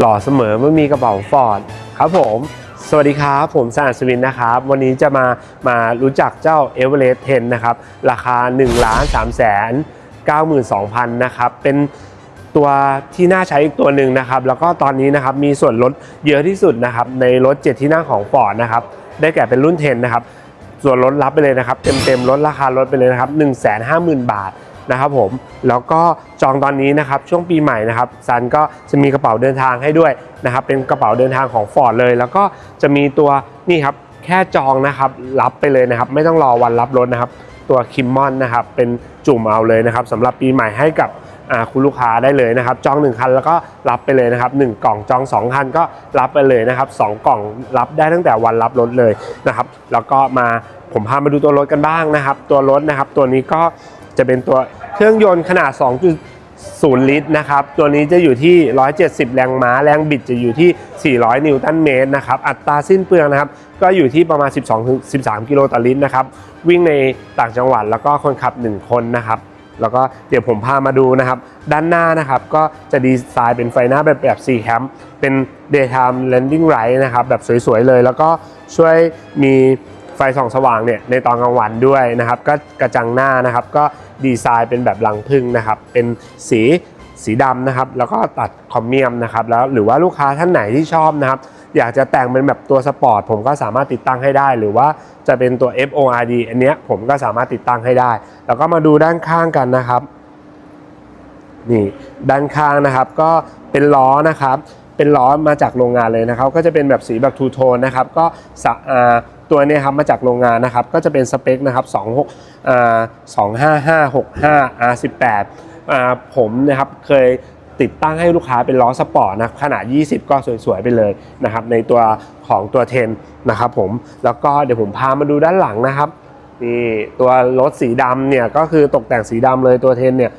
หล่อเสมอเมื่อมีกระเป๋าฟอร์ดครับผม สวัสดีครับผมสานสวินนะครับ วันนี้จะมามารู้จักเจ้า e v e r e s t 10 นะครับ ราคา1ล้าน3แสน92,000 นะครับ เป็นตัวที่น่าใช้อีกตัวหนึ่งนะครับ แล้วก็ตอนนี้นะครับมีส่วนลดเยอะที่สุดนะครับ ในรถ 7 ที่นั่งของ Ford นะครับ ได้แก่เป็นรุ่น 10 นะครับ ส่วนลดรับไปเลยนะครับ เต็มๆลดราคาลดไปเลยนะครับ 150,000 บาท นะครับผมแล้วก็จองตอนนี้นะครับช่วงปีใหม่นะครับซันก็จะมีกระเป๋าเดินทางให้ด้วยนะครับเป็นกระเป๋าเดินทางของ Ford เลย แล้วก็จะมีตัวนี่ครับแค่จองนะครับรับไปเลยนะครับ ไม่ต้องรอวันรับรถนะครับ ตัวคิมมอนนะครับเป็นจุ่มเอาเลยนะครับสำหรับปีใหม่ให้กับคุณลูกค้าได้เลยนะครับจอง 1 คันแล้วก็รับไปเลยนะครับ 1 กล่องจอง 2 คันก็รับไปเลยนะครับ 2 กล่องรับได้ตั้งแต่วันรับรถเลยนะครับ แล้วก็มาผมพามาดูตัวรถกันบ้างนะครับ ตัวรถนะครับ ตัวนี้ก็ จะเป็นตัวเครื่องยนต์ขนาด 2.0 ลิตรนะครับ ตัวนี้จะอยู่ที่ 170 แรงม้า แรงบิดจะอยู่ที่ 400 นิวตันเมตรนะครับ อัตราสิ้นเปลืองนะครับ ก็อยู่ที่ประมาณ 12-13 กิโลต่อลิตรนะครับ วิ่งในต่างจังหวัดแล้วก็คนขับ 1 คนนะครับแล้วก็เดี๋ยวผมพามาดูนะครับ ด้านหน้านะครับก็จะดีไซน์เป็นไฟหน้าแบบแบบ C cam เป็น daytime landing light นะครับ แบบสวยๆเลย แล้วก็ช่วยมี ฟส่องสว่างเนี่ยในตอนกลางวันด้วยนะครับ ก็กระจังหน้านะครับ ก็ดีไซน์เป็นแบบรังพึ่งนะครับ เป็นสีสีดำนะครับ แล้วก็ตัดคอมเมียมนะครับ แล้วหรือว่าลูกค้าท่านไหนที่ชอบนะครับ อยากจะแต่งเป็นแบบตัวสปอร์ตผมก็สามารถติดตั้งให้ได้ หรือว่าจะเป็นตัว FORD อันเนี้ยผมก็สามารถติดตั้งให้ได้ แล้วก็มาดูด้านข้างกันนะครับนี่ด้านข้างนะครับก็เป็นล้อนะครับ เป็นล้อมาจากโรงงานเลยนะครับ ก็จะเป็นแบบสีแบบทูโทนนะครับ ก็สะอาตัวเนี้ครับมาจากโรงงานนะครับ ก็จะเป็นสเปคนะครับ26 25565 R18 อ่าผมนะครับเคยติดตั้งให้ลูกค้าเป็นล้อสปอร์ตนะขนาด 20 ก็สวยๆไปเลยนะครับ ในตัวของตัว10นะครับผมแล้วก็เดี๋ยวผมพามาดูด้านหลังนะครับนี่ตัวรถสีดำเนี่ยก็คือตกแต่งสีดำเลยตัวเทนเนี่ย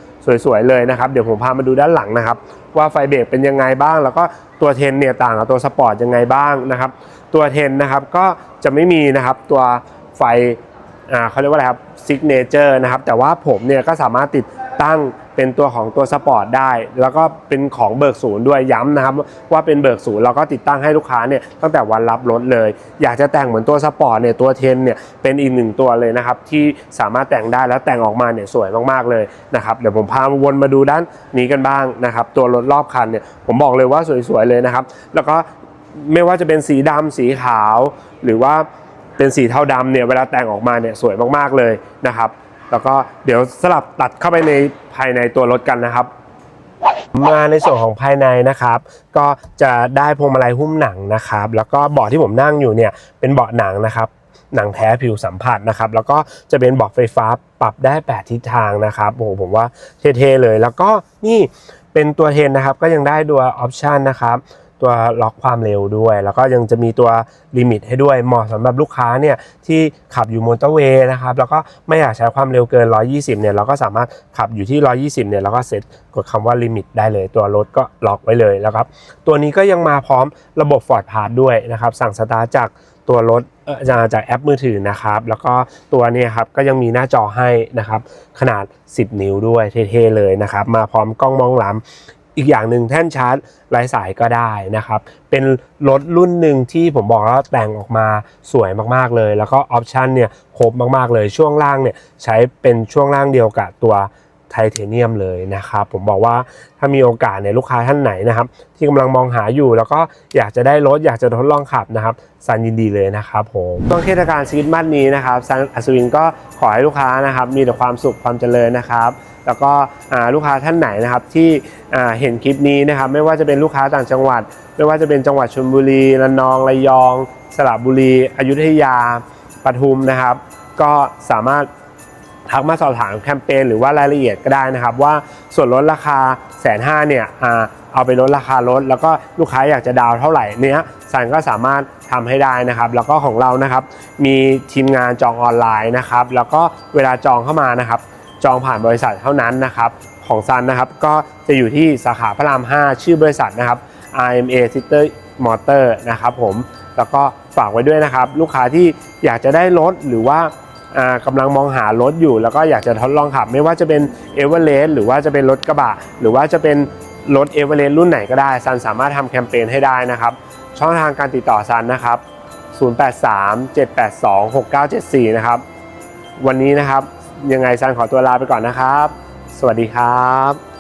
สวยๆเลยนะครับ เดี๋ยวผมพามาดูด้านหลังนะครับ ว่าไฟเบรกเป็นยังไงบ้าง แล้วก็ตัวเทนเนี่ยต่างกับตัวสปอร์ตยังไงบ้างนะครับ ตัวเทนนะครับก็จะไม่มีนะครับตัวไฟเขาเรียกว่าอะไรครับซิกเนเจอร์นะครับแต่ว่าผมเนี่ยก็สามารถติด ตั้งเป็นตัวของตัวสปอร์ตได้ แล้วก็เป็นของเบิกศูนย์ด้วยย้ำนะครับว่าเป็นเบิกศูนย์เราก็ติดตั้งให้ลูกค้าเนี่ยตั้งแต่วันรับรถเลย อยากจะแต่งเหมือนตัวสปอร์ตเนี่ยตัวเทนเนี่ยเป็นอีกหนึ่งตัวเลยนะครับที่สามารถแต่งได้แล้วแต่งออกมาเนี่ยสวยมากๆเลยนะครับเดี๋ยวผมพาวนมาดูด้านนี้กันบ้างนะครับตัวรถรอบคันเนี่ยผมบอกเลยว่าสวยๆเลยนะครับ แล้วก็ไม่ว่าจะเป็นสีดำสีขาว หรือว่าเป็นสีเทาดำเนี่ยเวลาแต่งออกมาเนี่ยสวยมากๆเลยนะครับ แล้วก็เดี๋ยวสลับตัดเข้าไปในภายในตัวรถกันนะครับ มาในส่วนของภายในนะครับ ก็จะได้พวงมาลัยหุ้มหนังนะครับ แล้วก็เบาะที่ผมนั่งอยู่เนี่ยเป็นเบาะหนังนะครับหนังแท้ผิวสัมผัสนะครับ แล้วก็จะเป็นเบาะไฟฟ้าปรับได้ 8 ทิศทางนะครับโอ้โหผมว่าเท่ๆเลย แล้วก็นี่เป็นตัวเทนนะครับก็ยังได้ตัวออปชันนะครับ ตัวล็อกความเร็วด้วย แล้วก็ยังจะมีตัวลิมิตให้ด้วยเหมาะสำหรับลูกค้าเนี่ยที่ขับอยู่มอเตอร์เวย์นะครับแล้วก็ไม่อยากใช้ความเร็วเกิน 120 เนี่ยเราก็สามารถขับอยู่ที่ 120 เนี่ยเราก็เซตกดคำว่าลิมิตได้เลย ตัวรถก็ล็อกไว้เลยแล้วครับตัวนี้ก็ยังมาพร้อมระบบ Ford Pass ด้วยนะครับสั่งสตาร์จากตัวรถจากจากแอปมือถือนะครับ แล้วก็ตัวนี้ครับก็ยังมีหน้าจอให้นะครับ ขนาด 10 นิ้วด้วยเท่ๆเลยนะครับ มาพร้อมกล้องมองหลัง อีกอย่างหนึ่งแท่นชาร์จไร้สายก็ได้นะครับ เป็นรถรุ่นหนึ่งที่ผมบอกแล้วแต่งออกมาสวยมากๆเลย แล้วก็ออปชันเนี่ยครบมากๆเลยช่วงล่างเนี่ยใช้เป็นช่วงล่างเดียวกับตัว ไทเทเนียมเลยนะครับ ผมบอกว่าถ้ามีโอกาสเนี่ยลูกค้าท่านไหนนะครับ ที่กำลังมองหาอยู่ แล้วก็อยากจะได้รถอยากจะทดลองขับนะครับซันยินดีเลยนะครับผมต้นเทศกาลชีวิตมัดนี้นะครับซันอัศวินก็ขอให้ลูกค้านะครับ มีแต่ความสุขความเจริญนะครับ แล้วก็ลูกค้าท่านไหนนะครับที่เห็นคลิปนี้นะครับ ไม่ว่าจะเป็นลูกค้าต่างจังหวัด ไม่ว่าจะเป็นจังหวัดชลบุรีระนองระยอง สระบุรี อยุธยาปทุมนะครับ ก็สามารถ ทักมาสอบถามแคมเปญหรือว่ารายละเอียดก็ได้นะครับ ว่าส่วนลดราคาแสนห้าเนี่ยเอาไปลดราคารถ แล้วก็ลูกค้าอยากจะดาวเท่าไหร่เนี้ยสันก็สามารถทำให้ได้นะครับ แล้วก็ของเรานะครับ มีทีมงานจองออนไลน์นะครับ แล้วก็เวลาจองเข้ามานะครับ จองผ่านบริษัทเท่านั้นนะครับ ของซันนะครับก็จะอยู่ที่สาขาพระราม 5 ชื่อบริษัทนะครับ RMA Sister Motor นะครับผมแล้วก็ฝากไว้ด้วยนะครับ ลูกค้าที่อยากจะได้รถหรือว่า กำลังมองหารถอยู่ แล้วก็อยากจะทดลองขับ ไม่ว่าจะเป็นเอเวอเรสต์หรือว่าจะเป็นรถกระบะ หรือว่าจะเป็นรถเอเวอเรสต์รุ่นไหนก็ได้ซันสามารถทำแคมเปญให้ได้นะครับ ช่องทางการติดต่อซันนะครับ 0837826974 นะครับ วันนี้นะครับยังไงซันขอตัวลาไปก่อนนะครับ สวัสดีครับ